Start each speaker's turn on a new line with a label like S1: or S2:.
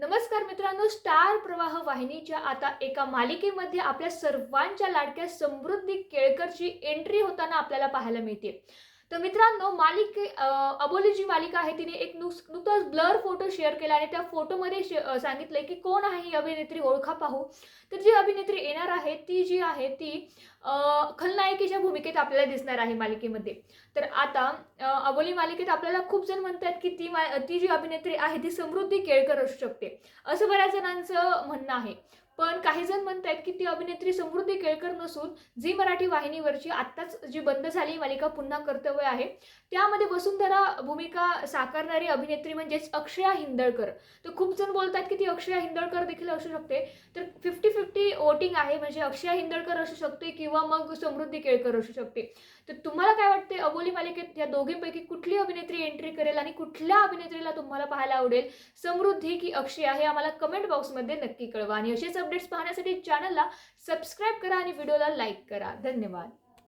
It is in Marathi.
S1: नमस्कार मित्रांनो स्टार प्रवाह वाहिनीच्या आता एका मालिकेमध्ये आपल्या सर्वांच्या लाडक्या समृद्धी केळकरची एंट्री होताना आपल्याला पाहायला मिळते. तर मित्रांनो मालिके अबोली जी मालिका आहे तिने एक नुस नुकताच ब्लर फोटो शेअर केला आणि त्या फोटोमध्ये शे- सांगितलंय की कोण आहे ही अभिनेत्री ओळखा पाहू. तर जी अभिनेत्री येणार आहे ती जी आहे ती खलनायकीच्या खलनायिकेच्या भूमिकेत आपल्याला दिसणार आहे मालिकेमध्ये. तर आता अबोली मालिकेत आपल्याला खूप जण म्हणतात की ती मा ती जी अभिनेत्री आहे ती समृद्धी केळकर असू शकते. असं बऱ्याच जणांचं म्हणणं आहे. पण काही जण आहेत की ती अभिनेत्री समृद्धी केळकर नसून झी मराठी वाहिनीवरची आत्ताच जी बंद झाली मालिका पुन्हा कर्तव्य आहे. त्यामध्ये वसुंधरा भूमिका साकारणारी अभिनेत्री म्हणजेच अक्षया हिंदळकर. तर खूप जण बोलतात की ती अक्षया हिंदळकर देखील असू शकते. तर फिफ्टी फिफ्टी वोटिंग आहे म्हणजे अक्षया हिंदळकर असू शकते किंवा मग समृद्धी केळकर असू शकते. तर तुम्हाला काय वाटते अबोली मालिकेत या दोघींपैकी कुठली अभिनेत्री एंट्री करेल आणि कुठल्या अभिनेत्रीला तुम्हाला पाहायला आवडेल? समृद्धी की अक्षया हे आम्हाला कमेंट बॉक्समध्ये नक्की कळवा. आणि असेच अपडेट्स पाहण्यासाठी चॅनलला सबस्क्राईब करा आणि व्हिडिओला लाईक करा. धन्यवाद.